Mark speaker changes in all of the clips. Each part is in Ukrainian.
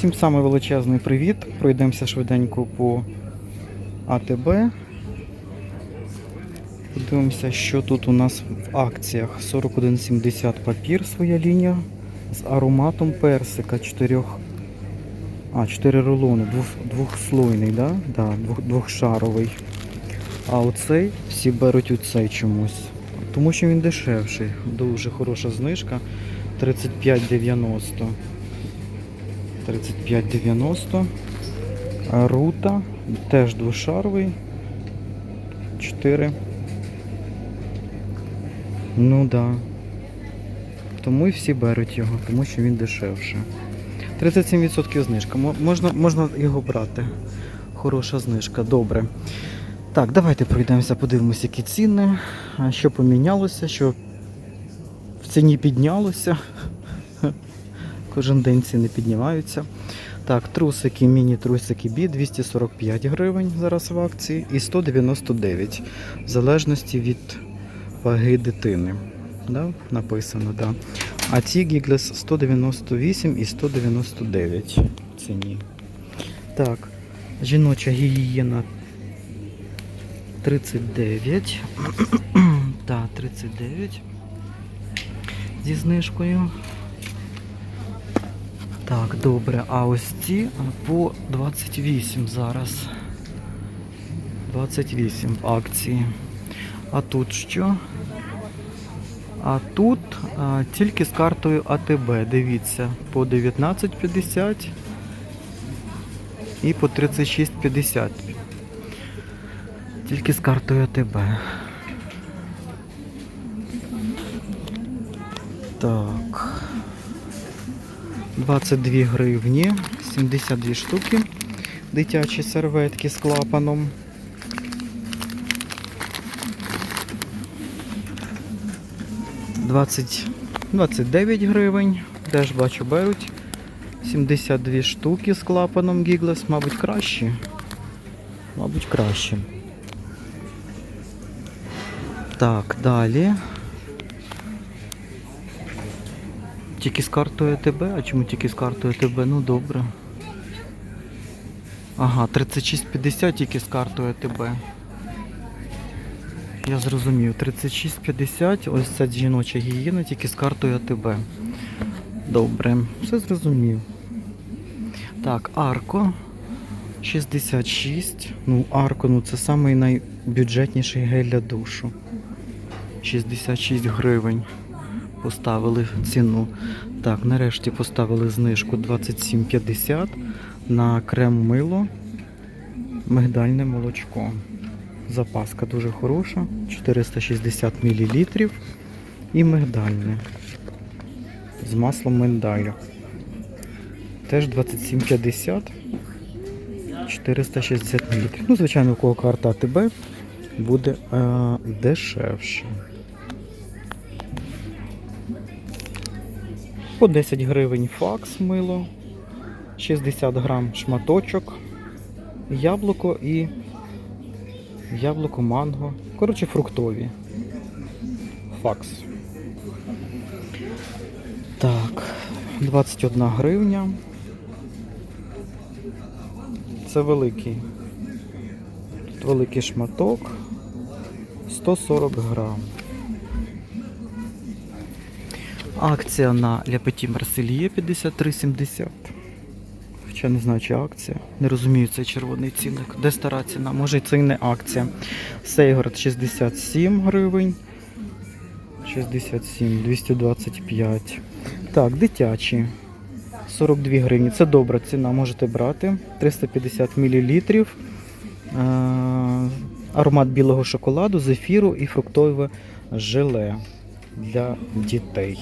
Speaker 1: Всім самий величезний привіт. Пройдемося швиденько по АТБ. Подивимося, що тут у нас в акціях. 41,70 папір своя лінія з ароматом персика 4. А, 4 рулони, двох, двохслойний, да? Да, двох, двохшаровий. А оцей всі беруть оцей чомусь. Тому що він дешевший. Дуже хороша знижка. 35,90. 35,90. Рута теж двошаровий. 4. Ну да. Тому і всі беруть його, тому що він дешевше. 37% знижка. Можна, можна його брати. Хороша знижка, добре. Так, давайте пройдемося, подивимося, які ціни, що помінялося, що в ціні піднялося. Кожен день ціни піднімаються. Так, трусики, міні-трусики бі 245 гривень зараз в акції і 199 в залежності від ваги дитини. Да? Написано, да. А ці гіглес 198 і 199 в ціні. Так, жіноча гігієна 39. Так, 39. Зі знижкою. Так, добре. А ось ці по 28 зараз. 28 акції. А тут що? А тут а, тільки з картою АТБ. Дивіться, по 19,50 і по 36,50. Тільки з картою АТБ. Так. 22 гривні, 72 штуки. Дитячі серветки з клапаном. Двадцять 29 гривень. Теж бачу беруть. 72 штуки з клапаном Гіглес, мабуть, краще. Мабуть, краще. Так, далі. Тільки з картою АТБ? А чому тільки з картою АТБ? Ну добре. Ага, 36,50 тільки з картою АТБ. Я зрозумів. 36,50, ось ця жіноча гігієна тільки з картою АТБ. Добре, все зрозумів. Так, Арко 66. Ну, Арко, ну це самий найбюджетніший гель для душу. 66 гривень поставили ціну. Так, нарешті поставили знижку 27,50 на крем мило, мигдальне молочко. Запаска дуже хороша, 460 мл і мигдальне з маслом миндалю. Теж 27,50 460 мл. Ну, звичайно, у кого карта АТБ буде е, дешевше. По 10 гривень факс мило, 60 грам шматочок, яблуко і яблуко, манго. Коротше, фруктові. Факс. Так, 21 гривня. Це великий. Тут великий шматок. 140 грам. Акція на Ля Петі Марсельє 53,70. Хоча не знаю, чи акція. Не розумію цей червоний цінник. Де стара ціна? Може це і не акція. Сейгород 67 гривень. 67, 225. Так, дитячі. 42 гривні. Це добра ціна, можете брати. 350 мл. Аромат білого шоколаду, зефіру і фруктове желе для дітей.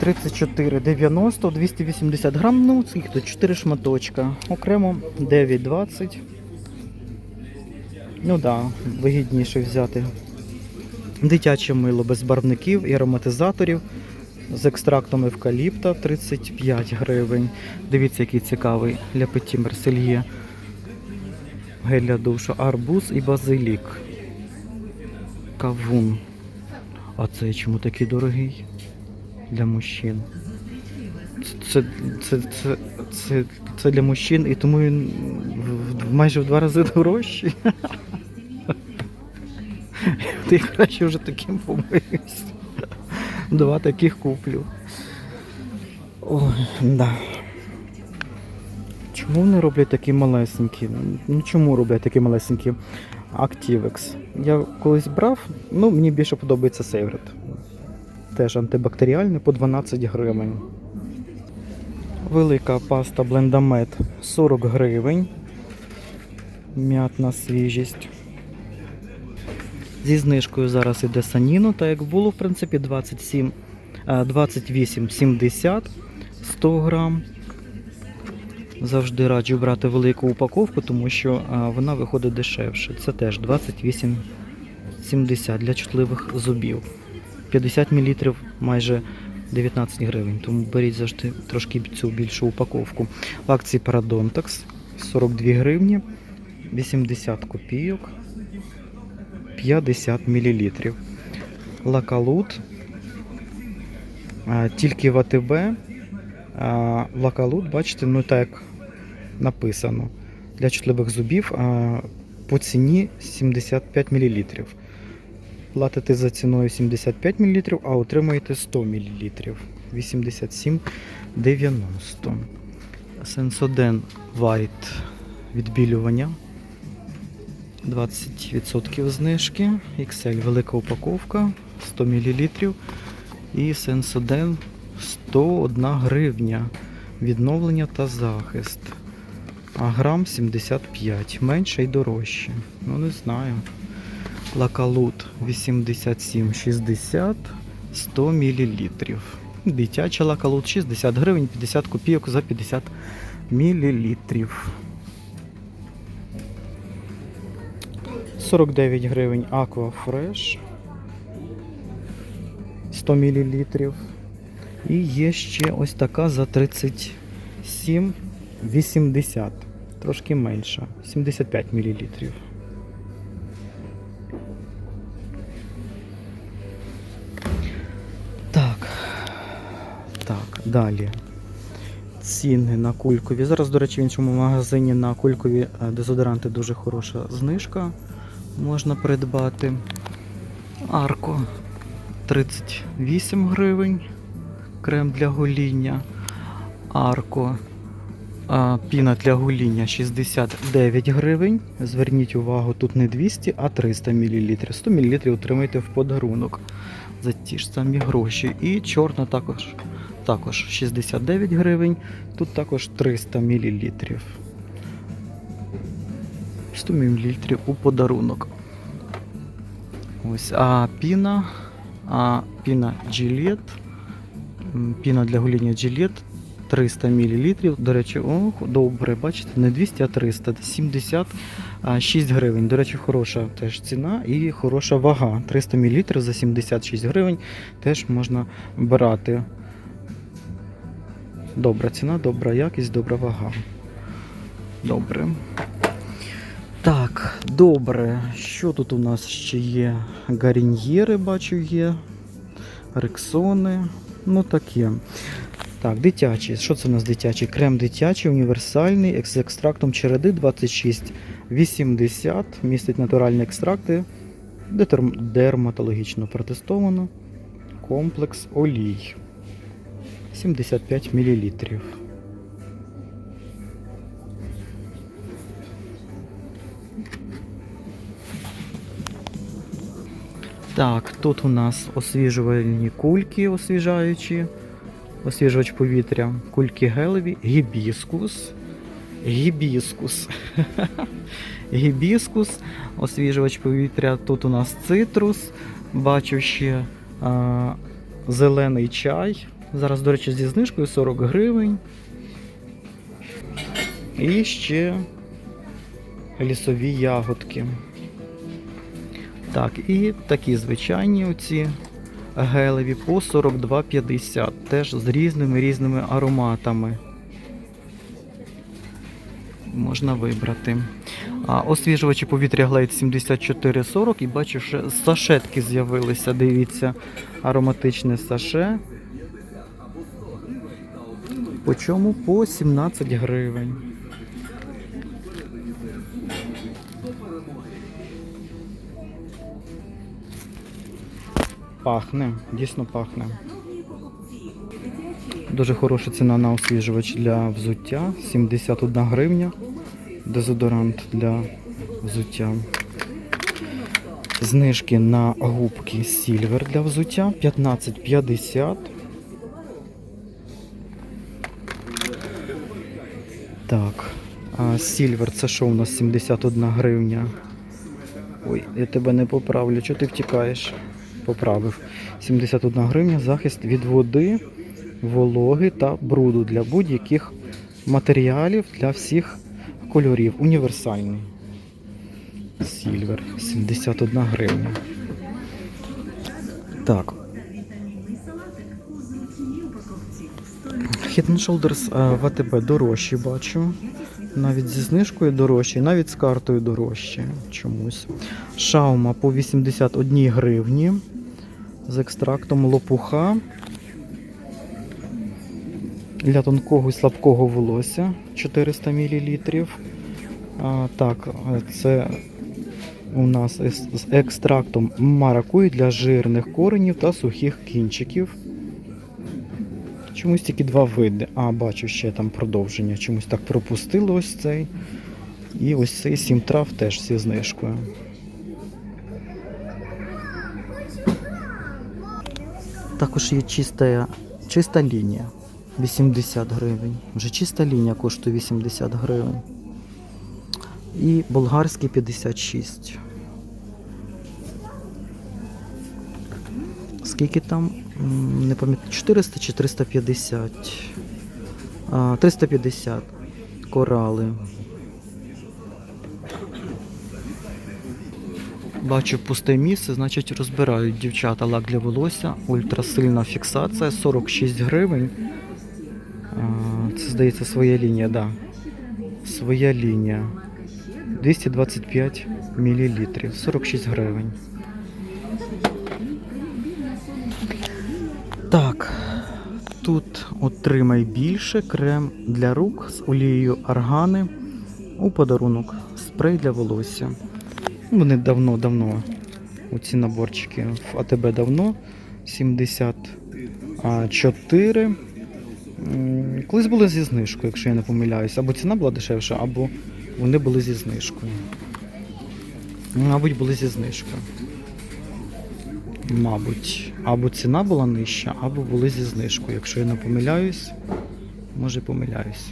Speaker 1: Тридцять чотири дев'яносто, 280 грам, ну скільки тут 4 шматочка. Окремо 9,20. Ну так, да, вигідніше взяти. Дитяче мило без барвників і ароматизаторів з екстрактом евкаліпта 35 гривень. Дивіться, який цікавий для Петі Мерсельє. Гель для душу, арбуз і базилік. Кавун. А цей чому такий дорогий для мужчин? Це, це, це, це, це для мужчин, і тому він майже в два рази дорожчий. Ти краще вже таким помиюсь. Два таких куплю. Ой, да. Чому вони роблять такі малесенькі? Ну чому роблять такі малесенькі? Activex. Я колись брав, ну мені більше подобається Сейврет. Теж антибактеріальний по 12 гривень. Велика паста Блендамет 40 гривень. М'ятна свіжість. Зі знижкою зараз іде саніно, так як було, в принципі, 27, е, 28,70 100 грам. Завжди раджу брати велику упаковку, тому що е, вона виходить дешевше. Це теж 28,70 для чутливих зубів. 50 мл майже 19 гривень, тому беріть завжди трошки цю більшу упаковку. В акції Parodontax 42 гривні, 80 копійок, 50 мл. Лакалут. Тільки в АТБ. Лакалут, бачите, ну так як написано. Для чутливих зубів по ціні 75 мл. Платите за ціною 75 мл, а отримаєте 100 мл. 87,90. Сенсоден White відбілювання. 20% знижки. XL велика упаковка 100 мл. І Сенсоден 101 гривня. Відновлення та захист. А грам 75. Менше і дорожче. Ну не знаю. Лакалут 87,60 100 мл. Дитяча лакалут 60 гривень 50 копійок за 50 мл. 49 гривень Fresh 100 мл. І є ще ось така за 37,80. Трошки менша. 75 мл. Далі. Ціни на кулькові. Зараз, до речі, в іншому магазині на кулькові е, дезодоранти дуже хороша знижка. Можна придбати. Арко 38 гривень. Крем для гоління. Арко. а, Піна для гоління 69 гривень. Зверніть увагу, тут не 200, а 300 мл. 100 мл отримаєте в подарунок за ті ж самі гроші. І чорна також, також 69 гривень. Тут також 300 мл. 100 мл у подарунок. Ось, а піна, а піна Gillette, піна для гоління Gillette 300 мл. До речі, ох, добре, бачите, не 200, а 300, 76 гривень. До речі, хороша теж ціна і хороша вага. 300 мл за 76 гривень теж можна брати. Добра ціна, добра якість, добра вага. Добре. Так, добре. Що тут у нас ще є? Гаріньєри, бачу, є. Рексони. Ну таке. Так, дитячий. Що це у нас дитячий? Крем дитячий, універсальний, з екстрактом череди 26,80. Містить натуральні екстракти. Дерматологічно протестовано. Комплекс олій. 75 мл. Так, тут у нас освіжувальні кульки освіжаючі, освіжувач повітря, кульки гелеві, гібіскус. Гібіскус. Гібіскус, освіжувач повітря. Тут у нас цитрус. Бачу ще а, зелений чай. Зараз, до речі, зі знижкою 40 гривень. І ще лісові ягодки. Так, і такі звичайні оці гелеві по 42,50. Теж з різними різними ароматами. Можна вибрати. А, освіжувачі повітря Glade 7440 і бачу, що сашетки з'явилися. Дивіться, ароматичне саше. По чому? По 17 гривень. Пахне, дійсно пахне. Дуже хороша ціна на освіжувач для взуття. 71 гривня. Дезодорант для взуття. Знижки на губки Silver для взуття 15,50. Так. А Silver це що у нас 71 гривня? Ой, я тебе не поправлю. Чого ти втікаєш? Поправив. 71 гривня захист від води, вологи та бруду для будь-яких матеріалів для всіх кольорів. Універсальний. Сільвер 71 гривня. Так. Head and Shoulders е, в АТБ дорожчі бачу. Навіть зі знижкою дорожчі, навіть з картою дорожчі чомусь. Шаума по 81 гривні. З екстрактом лопуха. Для тонкого і слабкого волосся 400 мл. А, так, це у нас з екстрактом маракуї для жирних коренів та сухих кінчиків. Чомусь тільки два види. А, бачу ще там продовження. Чомусь так пропустили ось цей. І ось цей сім трав теж зі знижкою. Також є чиста, чиста лінія. 80 гривень. Вже чиста лінія коштує 80 гривень. І болгарський 56. Скільки там? Не пам'ятаю, 400 чи 350. А, 350 корали. Бачу пусте місце, значить розбирають дівчата лак для волосся. Ультрасильна фіксація 46 гривень. Це здається своя лінія, да. Своя лінія. 225 мл, 46 гривень. Тут отримай більше крем для рук з олією аргани у подарунок. Спрей для волосся. Вони давно-давно. Оці наборчики в АТБ давно. 74. Колись були зі знижкою, якщо я не помиляюсь. Або ціна була дешевша, або вони були зі знижкою. Мабуть, були зі знижкою. Мабуть, або ціна була нижча, або були зі знижкою. Якщо я не помиляюсь, може помиляюсь.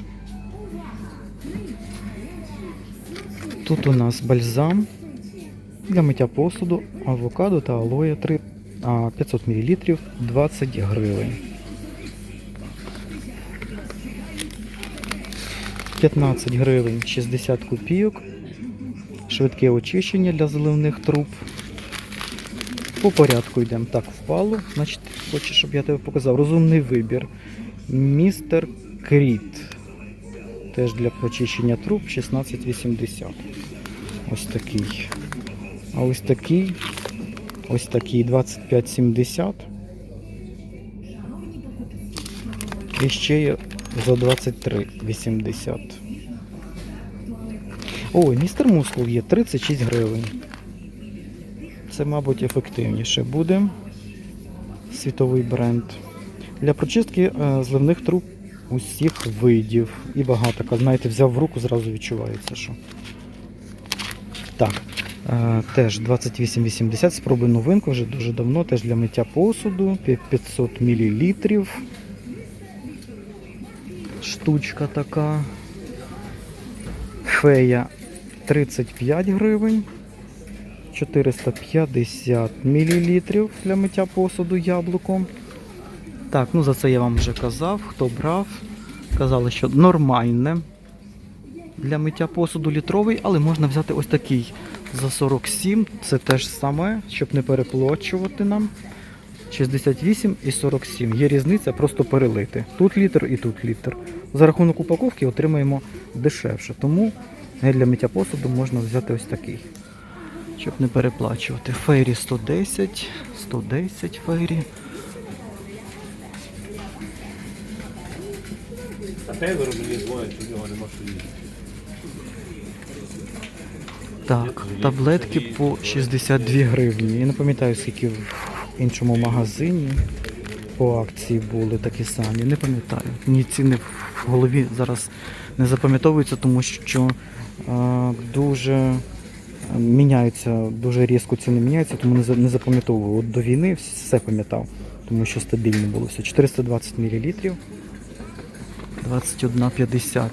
Speaker 1: Тут у нас бальзам для миття посуду, авокадо та алоє 3, 500 мл 20 гривень. 15 гривень 60 копійок. Швидке очищення для заливних труб. По порядку йдемо. Так, впало. Значить, хочеш, щоб я тебе показав. Розумний вибір. Містер Кріт. Теж для почищення труб 16,80. Ось такий. А ось такий. Ось такий 25,70. І ще є за 23,80. Ой, містер Мускул є 36 гривень. Це, мабуть, ефективніше буде. Світовий бренд. Для прочистки е, зливних труб усіх видів. І багато. Знаєте, взяв в руку, зразу відчувається, що. Так. Е, теж 28,80. Спробуй новинку вже дуже давно. Теж для миття посуду. 500 мл. Штучка така. Фея 35 гривень. 450 мл для миття посуду яблуком. Так, ну за це я вам вже казав, хто брав. Казали, що нормальне для миття посуду літровий, але можна взяти ось такий за 47. Це те ж саме, щоб не переплачувати нам. 68 і 47. Є різниця, просто перелити. Тут літр і тут літр. За рахунок упаковки отримаємо дешевше. Тому для миття посуду можна взяти ось такий. Щоб не переплачувати. Фейрі 110, 110 фейрі.
Speaker 2: А Тейлору мені дзвонять, в нього нема що їсти.
Speaker 1: Так, таблетки по 62 гривні. Я не пам'ятаю, скільки в іншому магазині по акції були такі самі. Не пам'ятаю. Мені ціни в голові зараз не запам'ятовуються, тому що е, дуже міняються, дуже різко ціни міняються, тому не, за- не запам'ятовую. От до війни все пам'ятав, тому що стабільно було все. 420 мл. 21,50.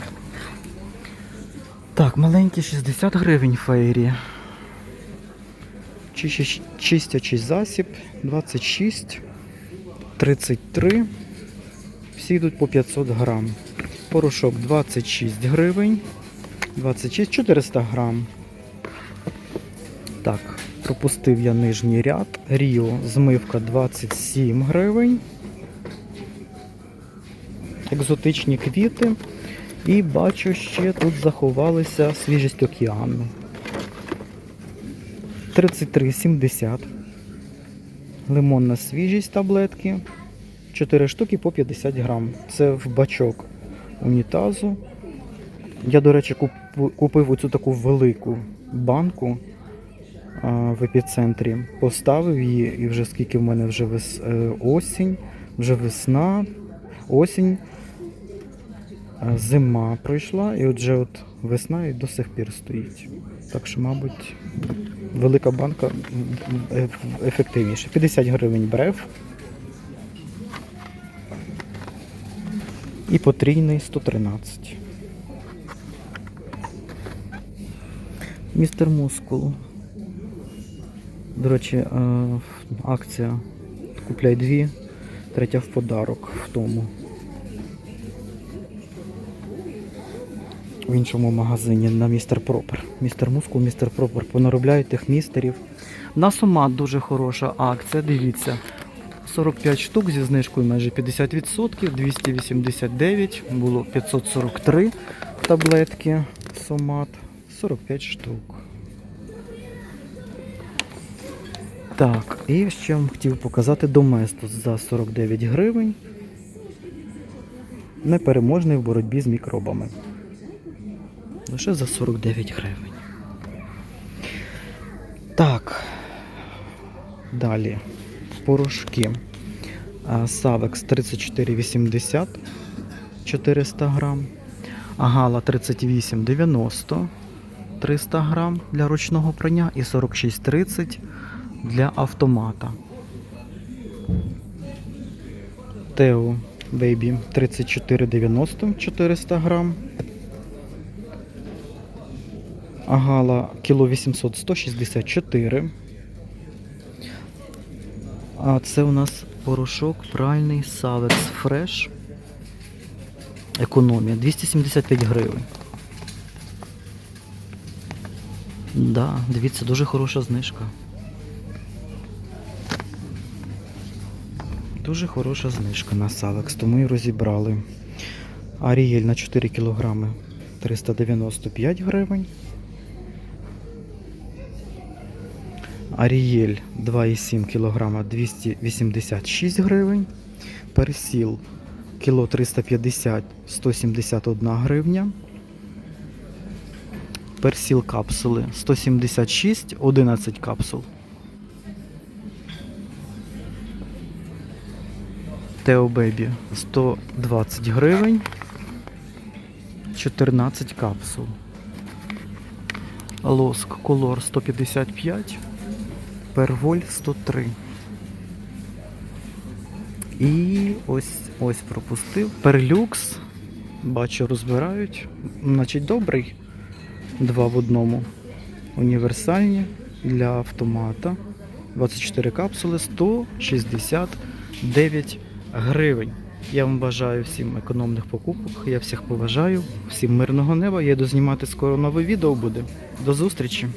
Speaker 1: Так, маленькі 60 гривень фейрі. Чистячий засіб 26, 33. Всі йдуть по 500 грам. Порошок 26 гривень. 26, 400 грам. Так, пропустив я нижній ряд. Ріо змивка 27 гривень. Екзотичні квіти. І бачу, ще тут заховалися свіжість океану. 33,70. Лимонна свіжість таблетки. 4 штуки по 50 грам. Це в бачок унітазу. Я, до речі, купив оцю таку велику банку в епіцентрі. Поставив її, і вже скільки в мене вже вес, е, осінь, вже весна, осінь. Зима пройшла, і отже от весна і до сих пір стоїть. Так що, мабуть, велика банка м, ефективніше. 50 гривень брев. І потрійний 113. Містер Мускул. До речі, е, акція купляй дві, третя в подарок в тому. в іншому магазині на містер Пропер. Містер Мускул, містер Пропер. Понаробляють тих містерів. На Сомат дуже хороша акція. Дивіться. 45 штук зі знижкою майже 50%, 289, було 543 таблетки Сомат, 45 штук. Так, і ще вам хотів показати Доместос за 49 гривень. Непереможний в боротьбі з мікробами. Лише за 49 гривень. Так. Далі. Порошки. Савекс 34,80 400 грам. Агала 38,90 300 грам для ручного прання і 46,30 для автомата. Тео Бейбі 34,90 400 грам. Агала кіло 800 164. А це у нас порошок пральний Савекс Fresh. Економія 275 гривень. Да, дивіться, дуже хороша знижка. Дуже хороша знижка на Савекс, тому і розібрали. Аріель на 4 кг 395 гривень. Арієль 2,7 кг 286 гривень. Персіл кіло 350 171 гривня. Персіл капсули 176 11 капсул. Тео Бебі 120 гривень. 14 капсул. Лоск Колор 155. Перволь 103. І ось ось пропустив. Перлюкс. Бачу, розбирають. Значить, добрий. Два в одному. Універсальні для автомата. 24 капсули 169 гривень. Я вам бажаю всім економних покупок. Я всіх поважаю, всім мирного неба. Я йду знімати скоро нове відео буде. До зустрічі!